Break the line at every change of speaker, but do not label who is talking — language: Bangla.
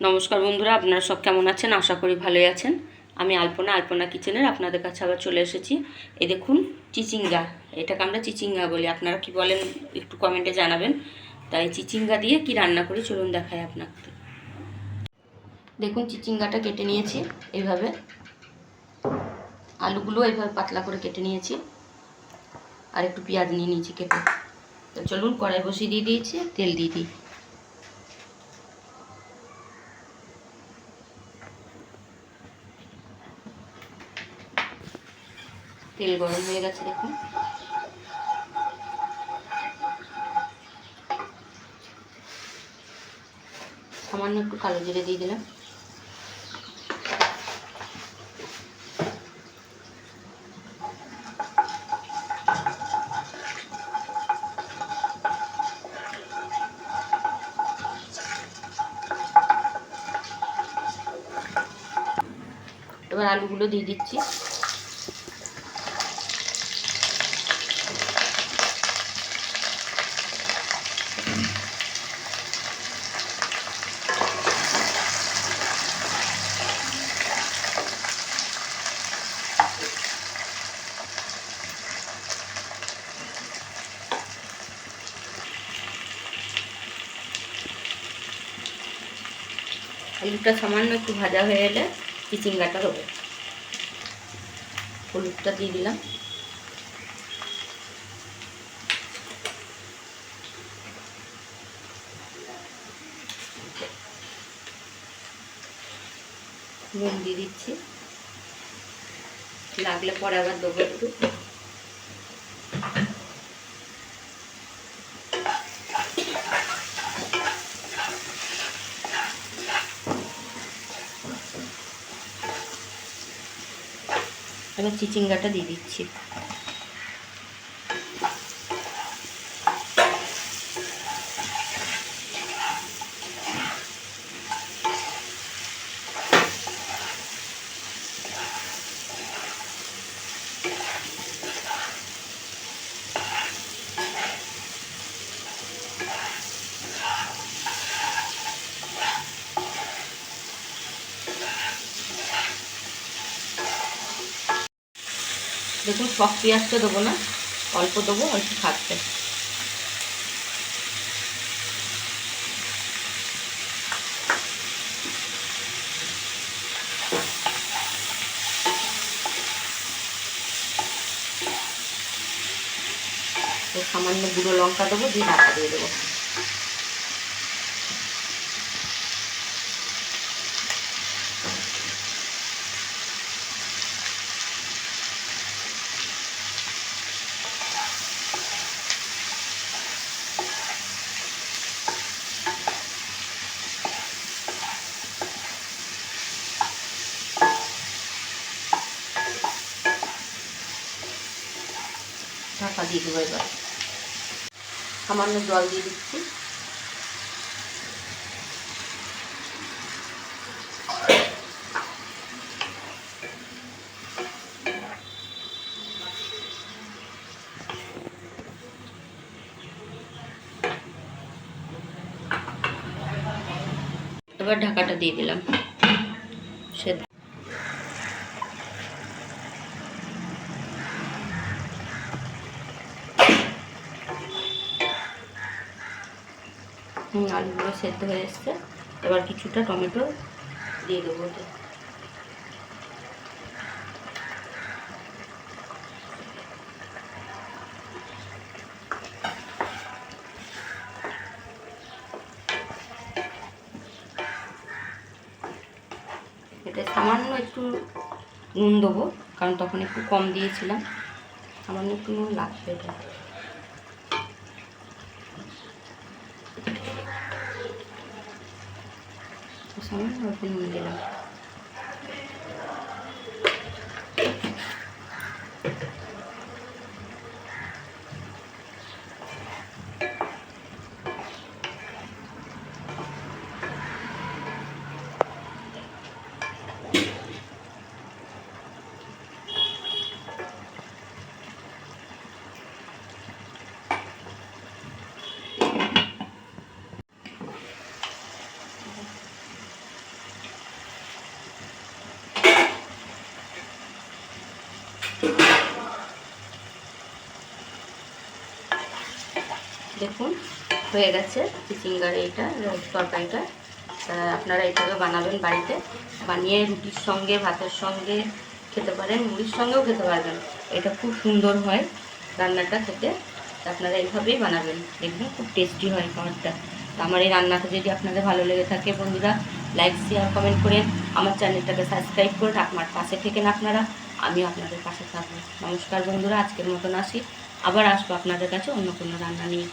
নমস্কার বন্ধুরা, আপনারা সব কেমন আছেন? আশা করি ভালোই আছেন। আমি আলপনা আলপনা কিচেনের আপনাদের কাছে আবার চলে এসেছি। এই দেখুন, চিচিঙ্গা। এটাকে আমরা চিচিঙ্গা বলি। আপনারা কি বলেন, একটু কমেন্টে জানাবেন। তাই চিচিঙ্গা দিয়ে কি রান্না করি, চলুন দেখাই আপনাকে। দেখুন, চিচিঙ্গাটা কেটে নিয়েছি এইভাবে আলুগুলো এইভাবে পাতলা করে কেটে নিয়েছি। আর একটু পেঁয়াজ নিয়ে নিয়েছি কেটে। তো চলুন, কড়াই বসিয়ে দিয়ে দিয়েছি, তেল দিয়ে দিই। তেল গরম হয়ে গেছে, দেখুন। সামান্য একটু কালো জিরে দিয়ে দিলাম। এবার আলুগুলো দিয়ে দিচ্ছি। আলুটা সামান্য একটু ভাজা হয়ে এলে চিচিঙ্গাটা দেবো। হলুদটা দিয়ে দিলাম। নুন দিয়ে দিচ্ছি। লাগলে পরে আবার দেবো একটু। এবার চিচিঙ্গাটা দিয়ে দিচ্ছি। দেখুন, সব পেঁয়াজটা দেবো না, অল্প দেবো, অল্প থাকতে তো সামান্য গুঁড়ো লঙ্কা দেবো, দিয়ে ঢাকা দিয়ে দেবো। ঢাকা দিয়ে দেবো এবার। সামান্য জল দিয়ে দিচ্ছি। এবার ঢাকাটা দিয়ে দিলাম। আলুগুলো সেদ্ধ হয়ে এসছে। এবার কিছুটা টমেটো দিয়ে দেবো এটা সামান্য একটু নুন দেবো, কারণ তখন একটু কম দিয়েছিলাম। সামান্য একটু নুন লাগবে এটা। সামান অল্প নুন দিলাম দেখুন, হয়ে গেছে চিচিঙ্গার এইটা তরকারিটা। আপনারা এইভাবে বানাবেন বাড়িতে। বানিয়ে রুটির সঙ্গে, ভাতের সঙ্গে খেতে পারেন, মুড়ির সঙ্গেও খেতে পারবেন। এটা খুব সুন্দর হয় রান্নাটা খেতে। আপনারা এইভাবেই বানাবেন। দেখবেন খুব টেস্টি হয় খাবারটা। আমার এই রান্নাটা যদি আপনাদের ভালো লেগে থাকে বন্ধুরা লাইক শেয়ার কমেন্ট করেন আমার চ্যানেলটাকে সাবস্ক্রাইব করে আমার পাশে থেকেন আপনারা আমি আপনাদের পাশে থাকব। নমস্কার বন্ধুরা, আজকের মতন আসি। আবার আসব আপনাদের কাছে অন্য কোনো রান্না নিয়ে।